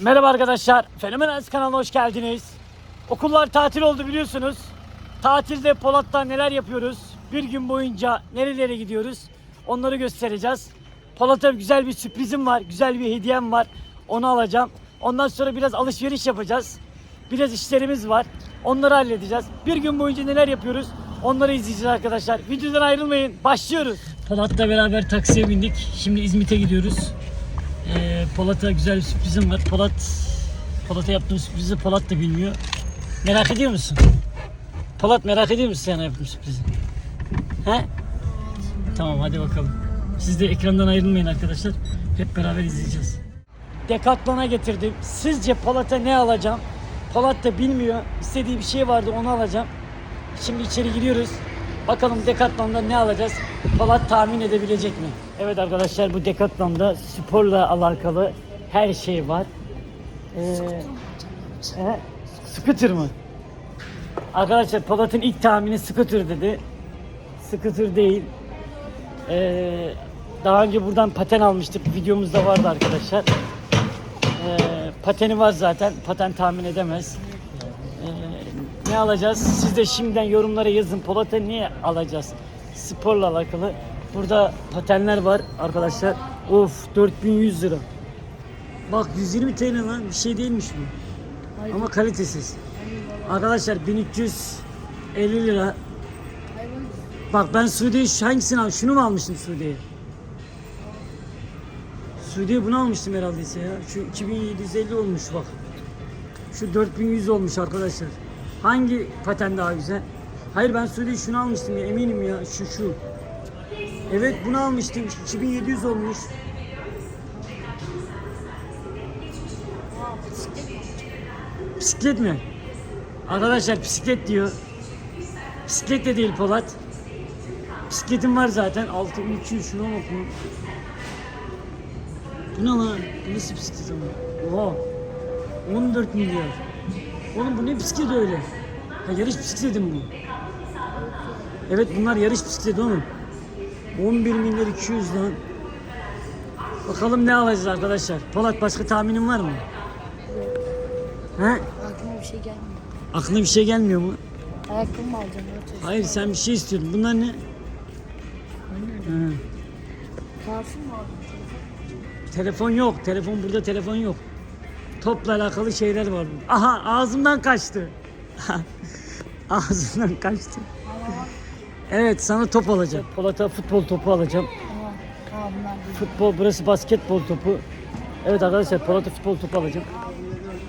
Merhaba arkadaşlar. Fenomen Aziz kanalına hoş geldiniz. Okullar tatil oldu biliyorsunuz. Tatilde Polat'ta neler yapıyoruz? Bir gün boyunca nerelere gidiyoruz? Onları göstereceğiz. Polat'a güzel bir sürprizim var. Güzel bir hediyem var. Onu alacağım. Ondan sonra biraz alışveriş yapacağız. Biraz işlerimiz var. Onları halledeceğiz. Bir gün boyunca neler yapıyoruz? Onları izleyeceğiz arkadaşlar. Videodan ayrılmayın. Başlıyoruz. Polat'la beraber taksiye bindik. Şimdi İzmit'e gidiyoruz. Polat'a güzel bir sürprizim var. Polat Polat'a yaptığım sürprizi Polat da bilmiyor. Merak ediyor musun? Polat merak ediyor musun sana yaptığım sürprizi? He? Tamam hadi bakalım. Siz de ekrandan ayrılmayın arkadaşlar. Hep beraber izleyeceğiz. Decathlon'a getirdim. Sizce Polat'a ne alacağım? Polat da bilmiyor. İstediği bir şey vardı onu alacağım. Şimdi içeri giriyoruz. Bakalım Decathlon'da ne alacağız? Polat tahmin edebilecek mi? Evet arkadaşlar bu Decathlon'da sporla alakalı her şey var. Ee, e, scooter mı? Arkadaşlar Polat'ın ilk tahmini scooter dedi. Scooter değil. Ee, daha önce buradan paten almıştık. Videomuzda vardı arkadaşlar. Ee, pateni var zaten. Paten tahmin edemez. Ne alacağız? Siz de şimdiden yorumlara yazın. Polat'a ne alacağız? Sporla alakalı. Burada patenler var arkadaşlar. Of 4100 lira. Bak 120 TL lan bir şey değilmiş bu. Ama kalitesiz. Arkadaşlar 1350 lira. Bak ben Suudi'ye hangisini al? Şunu mu almıştım Suudi'ye? Suudi'ye bunu almıştım herhalde ise ya. Şu 2750 olmuş bak. Şu 4100 olmuş arkadaşlar. Hangi paten daha güzel? Hayır ben Suudi'ye şunu almıştım ya eminim ya. Şu şu. Evet bunu almıştım. 2700 olmuş. Bisiklet mi? Arkadaşlar bisiklet diyor. Bisiklet de değil Polat. Bisikletim var zaten. 6300 şuna bak lan. Bu ne lan? Bu nasıl bisiklet ama? Oha. 14 milyar. Oğlum bu ne bisiklet öyle? Ha, yarış bisikleti mi bu? Evet bunlar yarış bisikleti oğlum. 11 milyar 200 lan. Bakalım ne alacağız arkadaşlar. Polat başka tahminin var mı? He? Aklıma bir şey gelmiyor. Aklına bir şey gelmiyor mu? Ayakkabı mı alacağım? Hayır sen bir şey istiyordun. Bunlar ne? Parfüm mü aldım? telefon yok. Telefon burada telefon yok. Topla alakalı şeyler var. Aha ağzımdan kaçtı. ağzımdan kaçtı. Evet sana top alacağım. Polat'a futbol topu alacağım. Futbol burası basketbol topu. Evet arkadaşlar Polat'a futbol topu alacağım.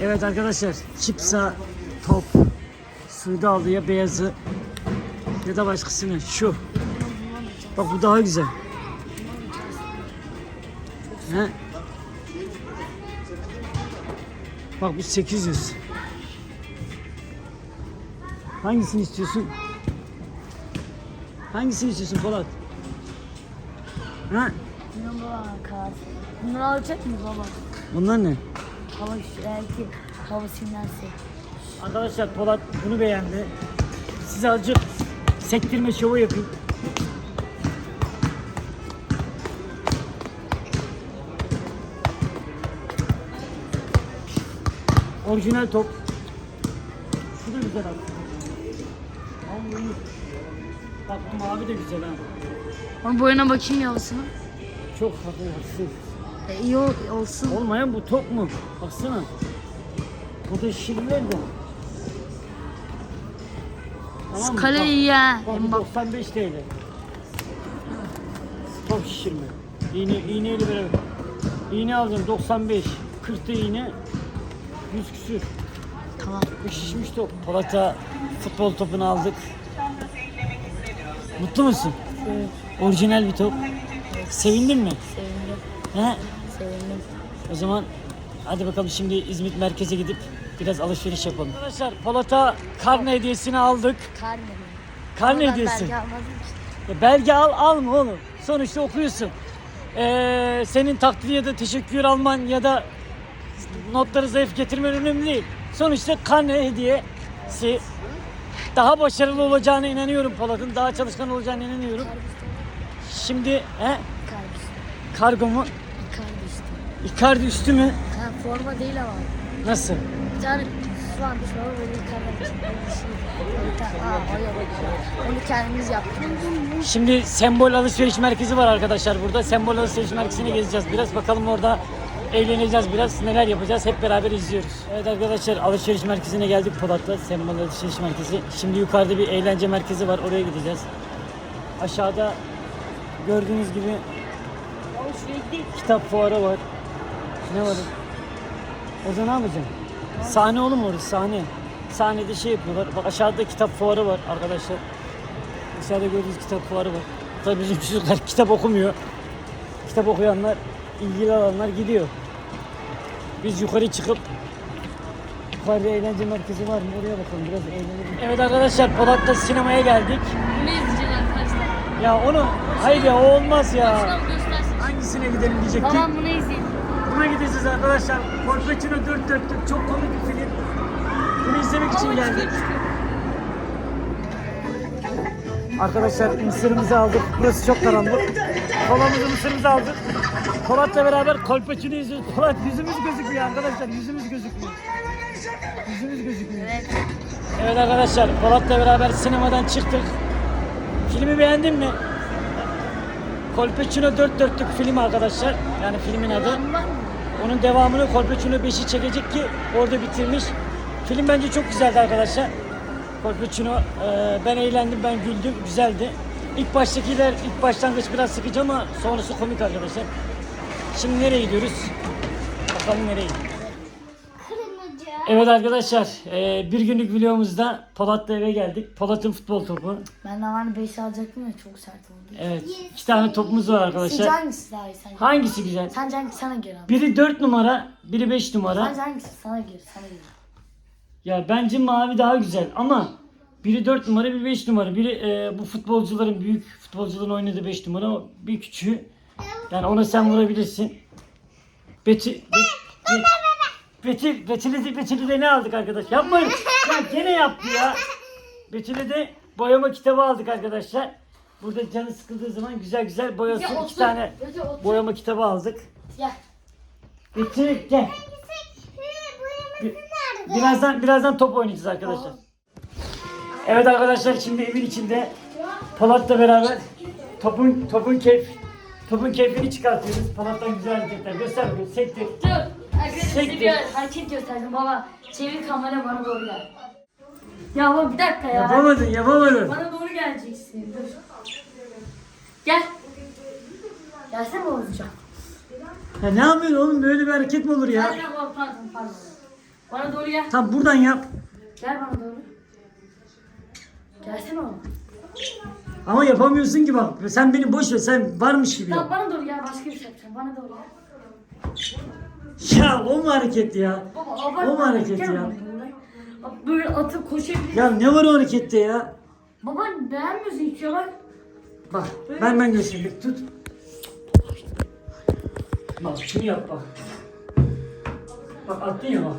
Evet arkadaşlar çipsa top. Suudi aldı ya beyazı ya da başkasını. Şu. Bak bu daha güzel. He? Bak bu 800. Hangisini istiyorsun? Hangisini istiyorsun Polat? Ha? Bunlar baba kar. Bunları alacak mıyız baba? Bunlar ne? Hava belki hava sinerse. Arkadaşlar Polat bunu beğendi. Size azıcık sektirme şovu yapayım. Orijinal top. Şu da güzel aslında. Vallahi iyi. Bak bu mavi de güzel ha. Ama boyuna bakayım yavusuna. Çok hafif. E, iyi ol- olsun. Olmayan bu top mu? Baksana. Bu da şişirme de. Tamam mı? Kale iyi ya. Bak Hem bu bak 95 TL. Top şişirme. İğne, iğneyle beraber. İğne alacağım 95. 40 da iğne. 100 küsür. tamam. Bu şişmiş top. Polat'a futbol topunu aldık. Mutlu musun? Evet. Orijinal bir top. Sevindin mi? Sevindim. He? Sevindim. O zaman hadi bakalım şimdi İzmit merkeze gidip biraz alışveriş yapalım. Arkadaşlar Polat'a karne hediyesini aldık. Kar ne? Karne Ben hediyesi. belge almadım ki. Ya belge al alma oğlum. Sonuçta okuyorsun. Ee, senin takdir ya da teşekkür alman ya da notları zayıf getirmen önemli değil. Sonuçta karne hediyesi. Daha başarılı olacağına inanıyorum Polat'ın. Daha çalışkan olacağına inanıyorum. Şimdi he, kargo mu? Kar işte. Icardi üstü mü? Kar forma değil ama. Nasıl? Bir tane böyle şey. Bir tane, aa o yapıyor. Onu kendimiz yaptık. Şimdi sembol alışveriş merkezi var arkadaşlar burada. Sembol alışveriş merkezini gezeceğiz biraz. Bakalım orada eğleneceğiz biraz. Neler yapacağız hep beraber izliyoruz. Evet arkadaşlar alışveriş merkezine geldik Polat'ta. Sembol alışveriş merkezi. Şimdi yukarıda bir eğlence merkezi var. Oraya gideceğiz. Aşağıda gördüğünüz gibi kitap fuarı var. Ne var? Orada ne yapacaksın? Sahne oğlum orası sahne. Sahnede şey yapıyorlar. Bak aşağıda kitap fuarı var arkadaşlar. Dışarıda gördüğünüz kitap fuarı var. Tabii bizim çocuklar kitap okumuyor. Kitap okuyanlar, ilgili alanlar gidiyor. Biz yukarı çıkıp yukarıda eğlence merkezi var mı? Oraya bakalım biraz eğlenelim. Evet arkadaşlar Polat'ta sinemaya geldik. Ne izleyeceğiz arkadaşlar? Ya onu hayır ya o olmaz ya. Göstersin. Hangisine gidelim diyecektik. Tamam bunu izleyelim. Buna gideceğiz arkadaşlar. Kolpaçino 4 dörtlük çok komik bir film. Bunu izlemek için geldik. Arkadaşlar mısırımızı aldık. Burası çok karanlık. Kolamızı mısırımızı aldık. Polat'la beraber kolpaçino izliyoruz. Polat yüzümüz gözükmüyor arkadaşlar. Yüzümüz gözükmüyor. Yüzümüz gözükmüyor. Evet. Evet arkadaşlar Polat'la beraber sinemadan çıktık. Filmi beğendin mi? Kolpaçino 4 dörtlük film arkadaşlar. Yani filmin adı. Onun devamını Kolpaçino 5'i çekecek ki orada bitirmiş. Film bence çok güzeldi arkadaşlar. Kolpaçino e, ben eğlendim, ben güldüm, güzeldi. İlk baştakiler, ilk başlangıç biraz sıkıcı ama sonrası komik arkadaşlar. Şimdi nereye gidiyoruz? Bakalım nereye gidiyoruz. Evet arkadaşlar, e, bir günlük videomuzda Polat'la eve geldik. Polat'ın futbol topu. Ben de var 5 alacaktım ya çok sert oldu. Evet, iki tane topumuz var Sizce arkadaşlar. hangisi daha iyi sence? Hangisi güzel? Sence hangisi sana göre abi? Biri 4 numara, biri 5 numara. Sence hangisi sana göre sana göre? Ya bence mavi daha güzel ama biri 4 numara biri 5 numara. Biri e, bu futbolcuların büyük futbolcuların oynadığı 5 numara bir küçüğü. Yani ona sen vurabilirsin. Betül Betül Betül Betül'ü de, Betül'ü de ne aldık arkadaş? Yapmayın. Ya gene yaptı ya. Betül'ü de boyama kitabı aldık arkadaşlar. Burada canı sıkıldığı zaman güzel güzel boyasın. Ya İki tane boyama kitabı aldık. Gel. Betül gel. Bir- Birazdan birazdan top oynayacağız arkadaşlar. Evet arkadaşlar şimdi evin içinde Polat'la beraber topun topun keyf topun keyfini çıkartıyoruz. Polat'tan güzel hareketler göster bakayım. Sektir. Dur. Sektir. bir hareket gösterdim baba. Çevir kamera bana doğru gel. Ya baba bir dakika ya. Yapamadın yapamadın. Bana doğru geleceksin. Dur. Gel. Gelsene olacak. Ya ne yapıyorsun oğlum böyle bir hareket mi olur ya? Gel baba pardon pardon. Bana doğru gel. Tam buradan yap. Gel bana doğru. Gelsene oğlum. Ama yapamıyorsun ki bak. Sen beni boş ver. Sen varmış gibi Tamam yap. bana doğru gel başka bir şey yapacağım. Bana doğru. Ya o mu hareket ya? Baba O mu hareket Gel ya? Bak böyle atıp koşabilir. Ya ne var o harekette ya? Baba beğenmiyorsun hiç ya bak. Bak ben ben göstereyim. Tut. Bak şunu yap bak. Bak attın ya bak.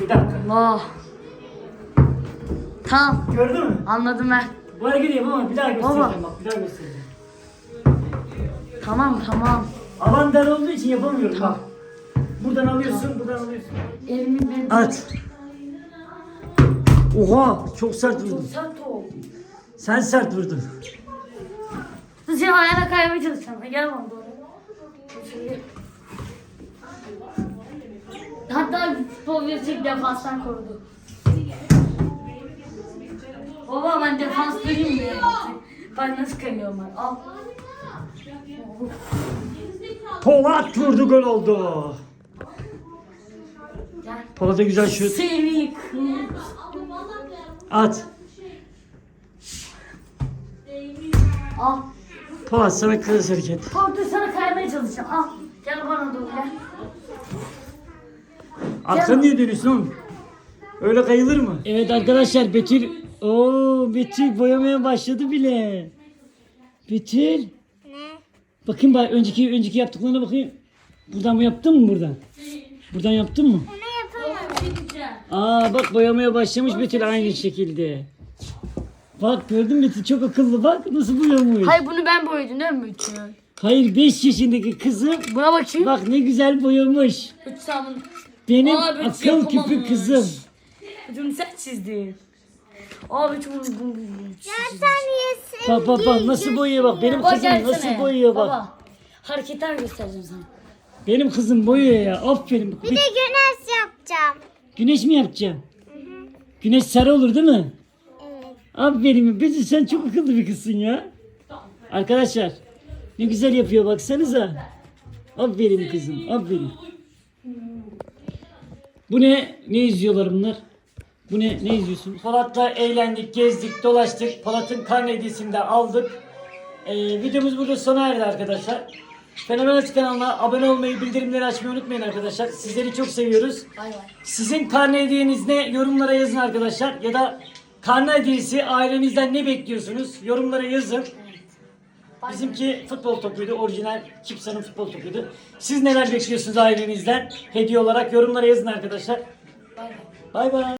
Bir dakika. Allah. Tamam Gördün mü? anladım ben. Bu hareketi yapamam. Bir daha göstereceğim bak. Bir daha göstereceğim. Tamam tamam. Alan dar olduğu için yapamıyorum bak. Buradan alıyorsun, buradan alıyorsun. Elimin benim. At. Oha çok sert Çok vurdun. sert oldu. Sen sert vurdun. Dur seni ayağına kaymaya çalışacağım. Gel bana doğru. Hatta futbol gerçek defanstan korudu. Baba ben defanslıyım ya. Ben nasıl kayıyorum ben? Al. Polat vurdu gol oldu. Gel. Polat'a güzel şut. Seni kız. At. Al. Polat sana kız hareket. Korktu sana kaymaya çalışacağım. Al. Gel bana doğru gel. Arkanı niye dönüyorsun oğlum? Öyle kayılır mı? Evet arkadaşlar Betül Oo Betül boyamaya başladı bile. Betül. Ne? Bakayım bak önceki önceki yaptıklarına bakayım. Buradan mı yaptın mı buradan? Buradan yaptın mı? Aa bak boyamaya başlamış Betül aynı şekilde. Bak gördün mü Betül çok akıllı bak nasıl boyamış. Hayır bunu ben boyadım değil mi bütün? Hayır 5 yaşındaki kızım Buna bakayım. bak ne güzel boyamış. Hüsam'ın. Benim Aa, akıl küpü yapamamış. kızım. Hücum sen çizdin. Abi çok bunu Bak bak bak nasıl boyuyor bak. Benim Bak kızım gelsene. nasıl boyuyor bak. Baba. Hareketler göstereceğim sana. Benim kızım boyuyor ya. Aferin. Bir Bir de güneş yapacağım. Güneş mi yapacağım? Güneş sarı olur değil mi? Evet. Aferin. Bezi sen çok akıllı bir kızsın ya. Arkadaşlar ne güzel yapıyor baksanıza. Aferin kızım. Aferin. Bu ne? Ne izliyorlar bunlar? Bu ne? Ne izliyorsunuz? Polat'la eğlendik, gezdik, dolaştık. Polat'ın karne hediyesini de aldık. Ee, videomuz burada sona erdi arkadaşlar. Fenomen Aç kanalına abone olmayı, bildirimleri açmayı unutmayın arkadaşlar. Sizleri çok seviyoruz. Bay bay. Sizin karne hediyeniz ne? Yorumlara yazın arkadaşlar. Ya da karne hediyesi ailenizden ne bekliyorsunuz? Yorumlara yazın. Bizimki futbol topuydu. Orijinal Kipsa'nın futbol topuydu. Siz neler bekliyorsunuz ailenizden? Hediye olarak yorumlara yazın arkadaşlar. Bay bay.